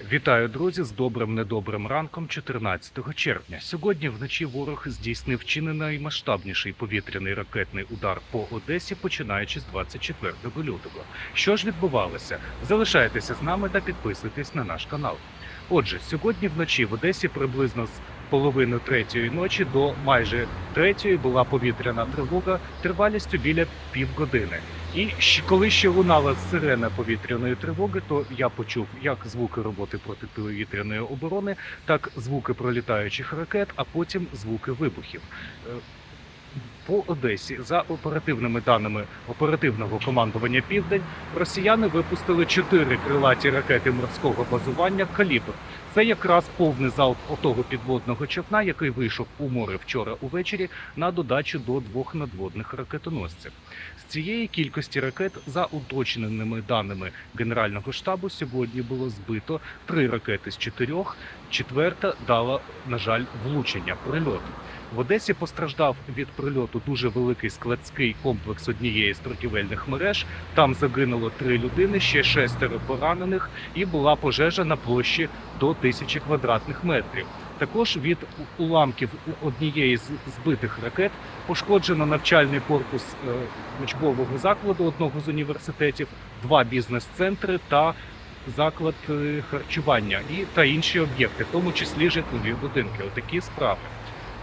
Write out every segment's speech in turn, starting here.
Вітаю, друзі, з добрим недобрим ранком 14 червня. Сьогодні вночі ворог здійснив чи не наймасштабніший повітряний ракетний удар по Одесі, починаючи з 24 лютого. Що ж відбувалося? Залишайтеся з нами та підписуйтесь на наш канал. Отже, сьогодні вночі в Одесі приблизно з половини третьої ночі до майже третьої була повітряна тривога тривалістю біля півгодини. І коли ще лунала сирена повітряної тривоги, то я почув як звуки роботи протиповітряної оборони, так звуки пролітаючих ракет, а потім звуки вибухів. По Одесі, за оперативними даними оперативного командування Південь, росіяни випустили чотири крилаті ракети морського базування калібр. Це якраз повний залп отого підводного човна, який вийшов у море вчора увечері на додачу до двох надводних ракетоносців. З цієї кількості ракет, за уточненими даними Генерального штабу, сьогодні було збито три ракети з чотирьох. Четверта дала, на жаль, влучення прильот. В Одесі постраждав від прильоту дуже великий складський комплекс однієї з торгівельних мереж. Там загинуло три людини, ще шестеро поранених, і була пожежа на площі до тисячі квадратних метрів. Також від уламків однієї з збитих ракет пошкоджено навчальний корпус е, учбового закладу одного з університетів, два бізнес-центри та заклад е, харчування і та інші об'єкти, в тому числі житлові будинки. Отакі справи.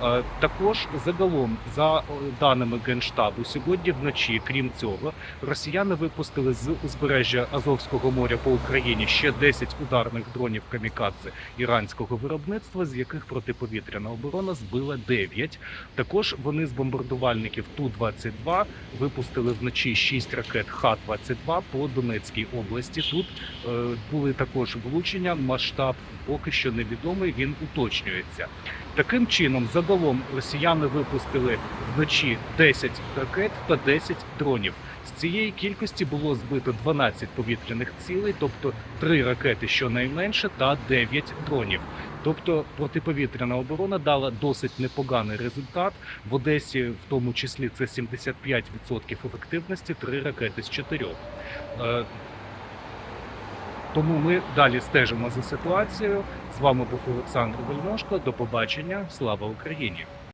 Е, Також загалом, за е, даними Генштабу, сьогодні вночі, крім цього, росіяни випустили з узбережжя Азовського моря по Україні ще 10 ударних дронів камікадзе іранського виробництва, з яких протиповітряна оборона збила 9. Також вони з бомбардувальників Ту-22 випустили вночі 6 ракет Х-22 по Донецькій області. Тут е, були також влучення. Масштаб поки що невідомий. Він уточнюється. Таким чином, загалом росіяни випустили вночі 10 ракет та 10 дронів. З цієї кількості було збито 12 повітряних цілей, тобто 3 ракети щонайменше та 9 дронів. Тобто протиповітряна оборона дала досить непоганий результат. В Одесі, в тому числі, це 75% ефективності, 3 ракети з 4. Тому ми далі стежимо за ситуацією. З вами був Олександр Вельмошко. До побачення. Слава Україні!